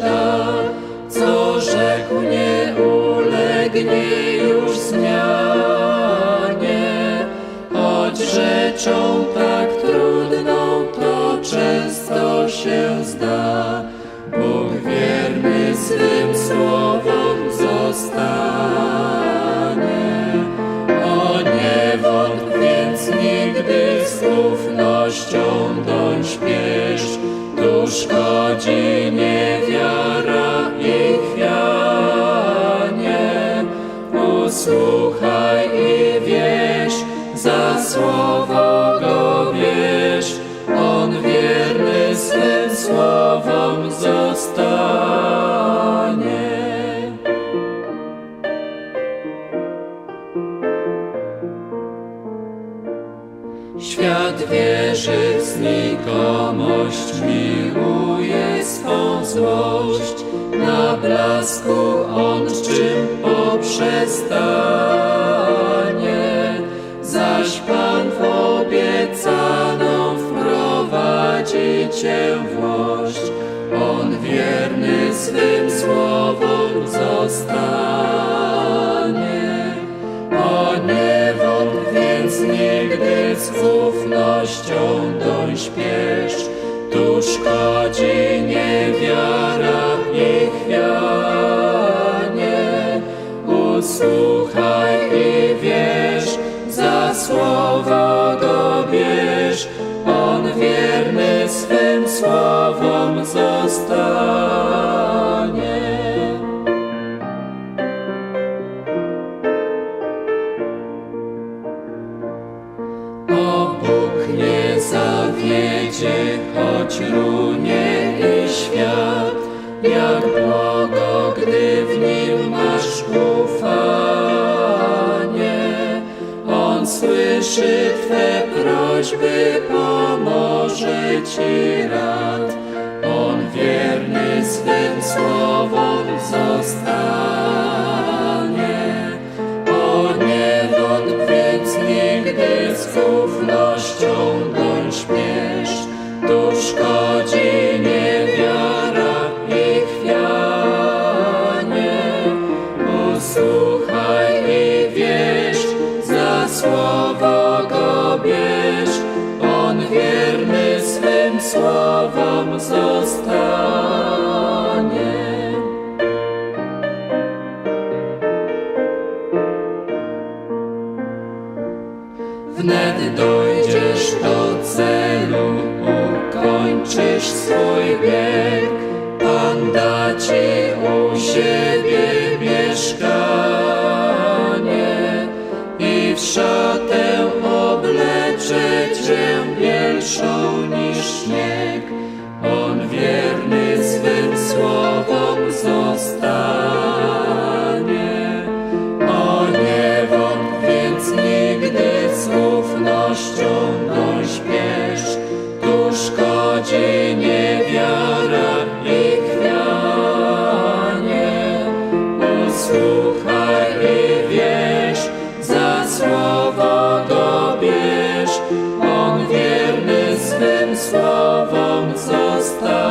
ta, co rzekł nie ulegnie już zmianie. Choć rzeczą tak trudną to często się zda, Bóg wierny swym słowom zostanie. O nie wątp więc nigdy z ufnością doń śpiesz, tu szkodzi niewiara i chwianie. Usłuchaj i wierz, za słowo go bierz, on wierny swym słowom zostanie. Świat wierzy w znikomość, swą złość. Na blasku on czym poprzestanie, zaś Pan w obiecaną wprowadzi cię włość. On wierny swym słowom zostanie. O nie wątp więc nigdy z ufnością doń śpiesz, tu szkodzi zostanie. O Bóg nie zawiedzie, choć runie i świat, jak błogo, gdy w nim masz ufanie. On słyszy Twe prośby, pomoże Ci rad. Wierny swym słowom zostanie. O nie wątp więc nigdy z ufnością bielszą niż śnieg. On wierny swym słowom zostanie. O nie wątp więc nigdy z ufnością śpiesz, tu szkodzi niewiara i chwianie. Usłuchaj sławą zostać.